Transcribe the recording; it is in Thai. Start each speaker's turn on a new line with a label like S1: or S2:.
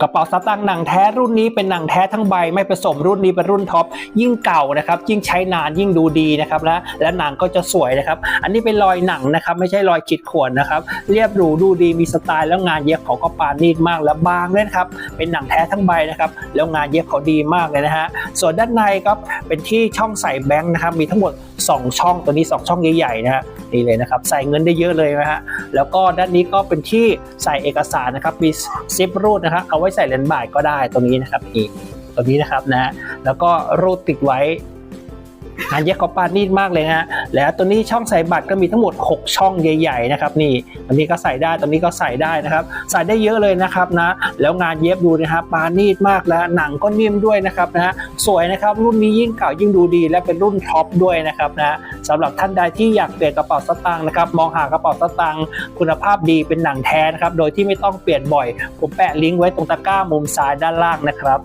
S1: กระเป๋าสตางค์หนังแท้รุ่นนี้เป็นหนังแท้ทั้งใบไม่ผสมรุ่นนี้เป็นรุ่นท็อปยิ่งเก่านะครับยิ่งใช้นานยิ่งดูดีนะครับและและหนังก็จะสวยนะครับอันนี้เป็นรอยหนังนะครับไม่ใช่รอยขีดข่วนนะครับเรียบหรูดูดีมีสไตล์แล้วงานเย็บเขาก็ปราณีตมากและบางเลยครับเป็นหนังแท้ทั้งใบนะครับแล้วงานเย็บเขาดีมากเลยนะฮะส่วนด้านในก็เป็นที่ช่องใส่แบงค์นะครับมีทั้งหมด 2 ช่องตัวนี้ 2 ช่องใหญ่ๆนะฮะ นี่เลยนะครับ ใส่เงินได้เยอะเลยนะฮะแล้วก็ด้านนี้ก็เป็นที่ใส่เอกสารนะครับมีซิปรูดนะครับเอาไว้ใส่เหรียญบาทก็ได้ตรงนี้นะครับนี่ตัวนี้นะครับนะฮะแล้วก็รูดติดไว้ งานเย็บเขาปานีดมากเลยนะฮะแล้วตัวนี้ช่องใส่บัตรก็มีทั้งหมด 6 ช่องใหญ่ๆนะครับนี่ตัวนี้ก็ใส่ได้ตัวนี้ก็ใส่ได้นะครับ ใส่ได้เยอะเลยนะครับนะแล้วงานเย็บดูนะครับปานีดมากแล้วหนังก็นิ่มด้วยนะครับนะฮะสวยนะครับรุ่นนี้ยิ่งเก่ายิ่งดูดี และเป็นรุ่นท็อปด้วยนะครับนะสำหรับท่านใดที่อยากเปลี่ยนกระเป๋าสตางค์นะครับมองหากระเป๋าสตางค์คุณภาพดีเป็นหนังแท้นะครับโดยที่ไม่ต้องเปลี่ยนบ่อย ผมแปะลิงก์ไว้ตรงตะกร้ามุมซ้ายด้านล่างนะครับ